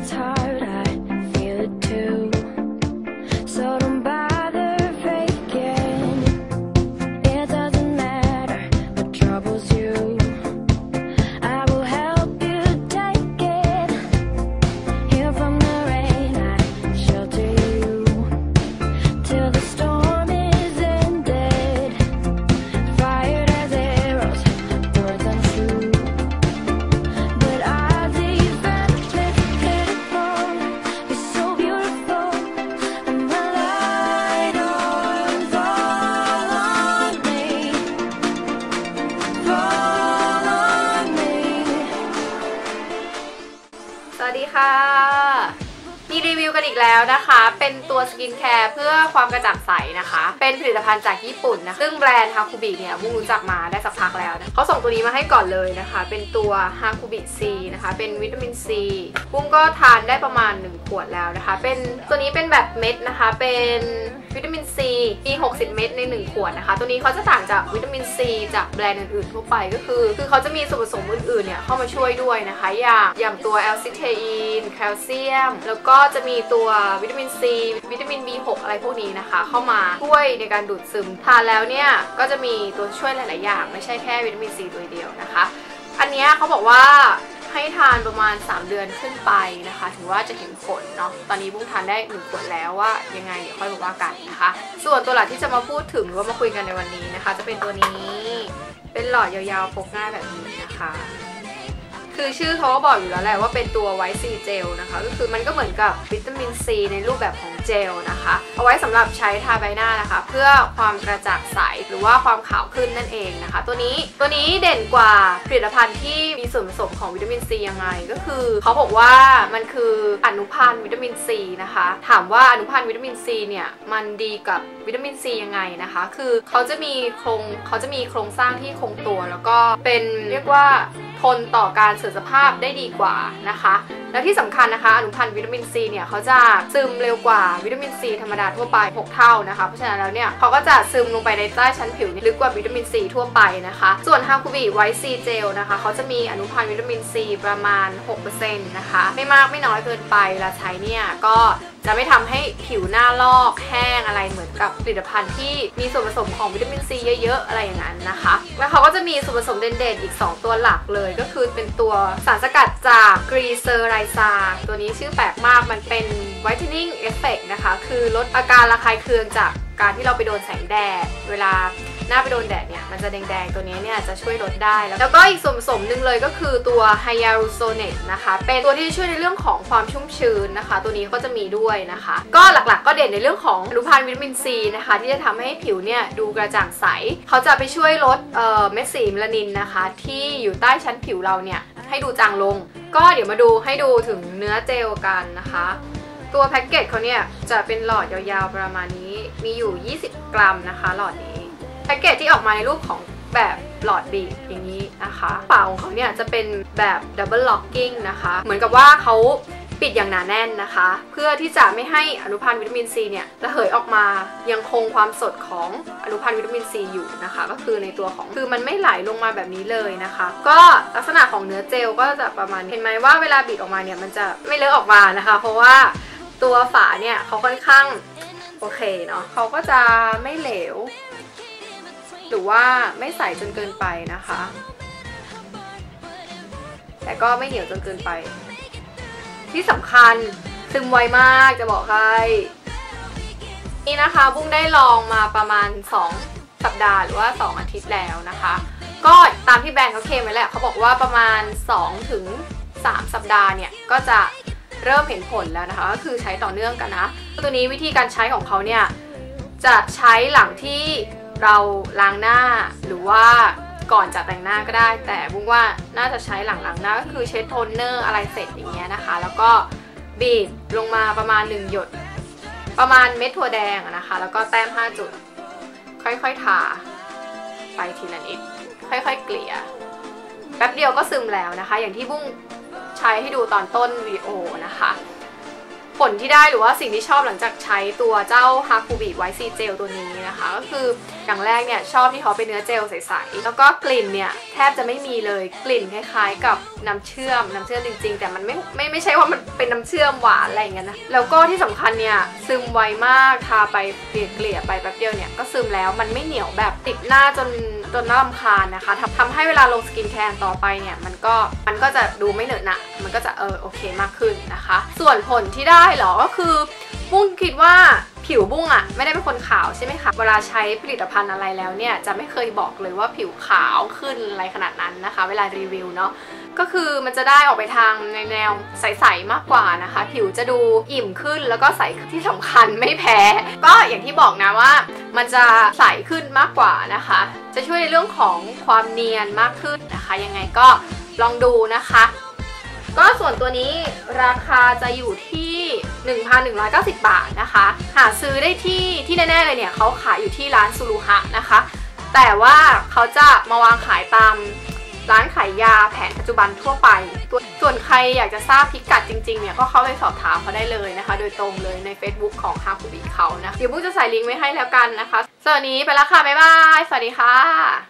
guitar ค่ะ มีรีวิวกันอีกแล้วนะคะ เป็นตัวสกินแคร์เพื่อความกระจ่างใสนะคะ เป็นผลิตภัณฑ์จากญี่ปุ่นนะ ซึ่งแบรนด์ฮาคุบิเนี่ยมุ่งรู้จักมาได้สักพักแล้วนะเขาส่งตัวนี้มาให้ก่อนเลยนะคะ เป็นตัวฮาคุบิซีนะคะ เป็นวิตามินซีบุ้งก็ทานได้ประมาณ 1 ขวดแล้วนะคะ เป็นตัวนี้เป็นแบบเม็ดนะคะ เป็น วิตามินซีมี60 เม็ดใน 1 ขวดนะคะ ตัวนี้เขาจะต่างจากวิตามินซีจากแบรนด์อื่นๆทั่วไปก็คือ คือเขาจะมีส่วนผสมอื่นๆเนี่ยเข้ามาช่วยด้วยนะคะ อย่างอย่างตัวแอลซิเทอีนแคลเซียม แล้วก็จะมีตัววิตามินซีวิตามิน B6 อะไรพวกนี้นะคะ เข้ามาช่วยในการดูดซึมทานแล้วเนี่ยก็จะมีตัวช่วยหลาย ๆ อย่าง ไม่ใช่แค่วิตามินซีตัวเดียวนะคะ อันนี้เขาบอกว่า ให้ทานประมาณ 3 เดือนขึ้นไปนะคะ ถึงว่าจะเห็นผลเนาะตอนนี้บุ้งทานได้1ขวดแล้วว่ายังไงเดี๋ยวค่อยมาว่ากันนะคะ ส่วนตัวหลักที่จะมาพูดถึงหรือว่ามาคุยกันในวันนี้นะคะ จะเป็นตัวนี้เป็นหลอดยาวๆพกง่ายแบบนี้นะคะ คือชื่อเขาก็บอกอยู่แล้วแหละว่าเป็นตัวไวท์ซีเจลนะคะ ก็คือมันก็เหมือนกับวิตามินซีในรูปแบบของเจลนะคะ เอาไว้สำหรับใช้ทาใบหน้านะคะ เพื่อความกระจ่างใสหรือว่าความขาวขึ้นนั่นเองนะคะ ตัวนี้ตัวนี้เด่นกว่าผลิตภัณฑ์ที่มีส่วนผสมของวิตามินซียังไงก็คือเขาบอกว่ามันคืออนุพันธ์วิตามินซีนะคะ ถามว่าอนุพันธ์วิตามินซีเนี่ยมันดีกับวิตามินซียังไงนะคะ คือเขาจะมีโครงเขาจะมีโครงสร้างที่คงตัว แล้วก็เป็นเรียกว่า ทนต่อการเสื่อมสภาพได้ดีกว่านะคะ และที่สำคัญนะคะอนุพันธ์วิตามินซีเนี่ยเขาจะซึมเร็วกว่าวิตามินซีธรรมดาทั่วไป 6 เท่านะคะ เพราะฉะนั้นแล้วเนี่ยเขาก็จะซึมลงไปในใต้ชั้นผิวลึกกว่าวิตามินซีทั่วไปนะคะ ส่วนฮาคุบิไวท์ซีเจลนะคะเขาจะมีอนุพันธ์วิตามินซีประมาณ 6%นะคะ ไม่มากไม่น้อยเกินไปเวลาใช้เนี่ยก็จะไม่ทำให้ผิวหน้าลอกแห้งอะไรเหมือนกับผลิตภัณฑ์ที่มีส่วนผสมของวิตามินซีเยอะๆ อะไรอย่างนั้นนะคะ แล้วเขาก็จะมีส่วนผสมเด่นๆ อีก 2 ตัวหลักเลย ก็คือเป็นตัวสารสกัดจากกรีเซอร์ไรซาตัวนี้ชื่อแปลกมากมันเป็น whitening effect นะคะ คือลดอาการระคายเคืองจากการที่เราไปโดนแสงแดด เวลาหน้าไปโดนแดดเนี่ย มันจะแดงๆ ตัวนี้เนี่ยจะช่วยลดได้ แล้วก็อีกส่วนผสมหนึ่งเลยก็คือตัวไฮยาลูโซเนตนะคะ เป็นตัวที่ช่วยในเรื่องของความชุ่มชื้นนะคะ ตัวนี้ก็จะมีด้วยนะคะ ก็หลักๆ ก็เด่นในเรื่องของอนุพันธ์วิตามินซีนะคะ ที่จะทำให้ผิวเนี่ยดูกระจ่างใส เขาจะไปช่วยลดเม็ดสีเมลานินนะคะ ที่อยู่ใต้ชั้นผิวเราเนี่ย ให้ดูจางลง ก็เดี๋ยวมาดูให้ดูถึงเนื้อเจลกันนะคะ ตัวแพ็กเกจเขาเนี่ยจะเป็นหลอดยาวๆประมาณนี้มีอยู่ 20 กรัมนะคะ หลอดนี้แพ็กเกจที่ออกมาในรูปของแบบหลอดบีบอย่างนี้นะคะเป่าของเขาเนี่ยจะเป็นแบบดับเบิลล็อกกิ้งนะคะ เหมือนกับว่าเขา ปิดอย่างหนาแน่นนะคะ เพื่อที่จะไม่ให้อนุพันธ์วิตามินซีเนี่ยระเหยออกมายังคงความสดของอนุพันธ์วิตามินซีอยู่นะคะ ก็คือในตัวของคือมันไม่ไหลลงมาแบบนี้เลยนะคะ ก็ลักษณะของเนื้อเจลก็จะประมาณเห็นไหมว่าเวลาบีบออกมาเนี่ยมันจะไม่เลอะออกมานะคะ เพราะว่าตัวฝาเนี่ยเขาค่อนข้างโอเคเนาะเขาก็จะไม่เหลว หรือว่าไม่ใสจนเกินไปนะคะ แต่ก็ไม่เหนียวจนเกินไป ที่สำคัญซึมไวมากจะบอกใครนี่นะคะบุ้งได้ลองมาประมาณ 2 สัปดาห์หรือว่า 2 อาทิตย์แล้วนะคะ ก็ตามที่แบรนด์เขาเคลมไว้แหละเขาบอกว่าประมาณ 2 ถึง 3 สัปดาห์เนี่ย ก็จะเริ่มเห็นผลแล้วนะคะ ก็คือใช้ต่อเนื่องกันนะ ตัวนี้วิธีการใช้ของเขาเนี่ย จะใช้หลังที่เราล้างหน้าหรือว่า ก่อนจะแต่งหน้าก็ได้ แต่บุ้งว่าน่าจะใช้หลังล้างหน้าก็คือเช็ดโทนเนอร์อะไรเสร็จอย่างเงี้ยนะคะ แล้วก็บีบลงมาประมาณ 1 หยด ประมาณเม็ดถั่วแดงนะคะ แล้วก็แต้ม 5 จุด ค่อยๆทาไปทีละนิด ค่อยๆเกลี่ยแป๊บเดียวก็ซึมแล้วนะคะ อย่างที่บุ้งใช้ให้ดูตอนต้นวิดีโอนะคะ ผลที่ได้หรือว่าสิ่งที่ชอบหลังจากใช้ตัวเจ้าฮาคูบิไวซีเจลตัวนี้นะคะ ก็คืออย่างแรกเนี่ยชอบที่เขาเป็นเนื้อเจลใสๆ แล้วก็กลิ่นเนี่ยแทบจะไม่มีเลยกลิ่นคล้ายๆ กับน้ำเชื่อมน้ำเชื่อมจริง ๆ แต่มันไม่ไม่ไม่ใช่ว่ามันเป็นน้ำเชื่อมหวานอะไรอย่างเงี้ยนะแล้วก็ที่สำคัญเนี่ยซึมไวมากทาไปเกลี่ยไปแป๊บเดียวเนี่ยก็ซึมแล้วมันไม่เหนียวแบบติดหน้าจน จนน่ารำคาญนะคะทำทำให้เวลาลงสกินแคร์ต่อไปเนี่ยมันก็มันก็จะดูไม่เหนอะหนะ มันก็จะเออโอเคมากขึ้นนะคะ ส่วนผลที่ได้เหรอก็คือบุ้งคิดว่าผิวบุ้งอะไม่ได้เป็นคนขาวใช่ไหมคะ เวลาใช้ผลิตภัณฑ์อะไรแล้วเนี่ยจะไม่เคยบอกเลยว่าผิวขาวขึ้นอะไรขนาดนั้นนะคะ เวลารีวิวเนาะ ก็คือมันจะได้ออกไปทางในแนวใสๆมากกว่านะคะ ผิวจะดูอิ่มขึ้นแล้วก็ใสที่สำคัญไม่แพ้ ก็อย่างที่บอกนะว่า มันจะใสขึ้นมากกว่านะคะ จะช่วยในเรื่องของความเนียนมากขึ้นนะคะ ยังไงก็ลองดูนะคะ ก็ส่วนตัวนี้ราคาจะอยู่ที่ 1,190 บาทนะคะ หาซื้อได้ที่ที่แน่ ๆ เลยเนี่ยเขาขายอยู่ที่ร้านซูรุฮะนะคะ แต่ว่าเขาจะมาวางขายตาม ร้านขายยาแผนปัจจุบันทั่วไปตัวส่วนใครอยากจะทราบพิกัดจริงๆเนี่ยก็เข้าไปสอบถามเขาได้เลยนะคะ โดยตรงเลยใน Facebook ของฮาคุบิเขานะ เดี๋ยวบุ๊กจะใส่ลิงก์ไว้ให้แล้วกันนะคะสวัสดีไปแล้วค่ะ บ๊ายบาย สวัสดีค่ะ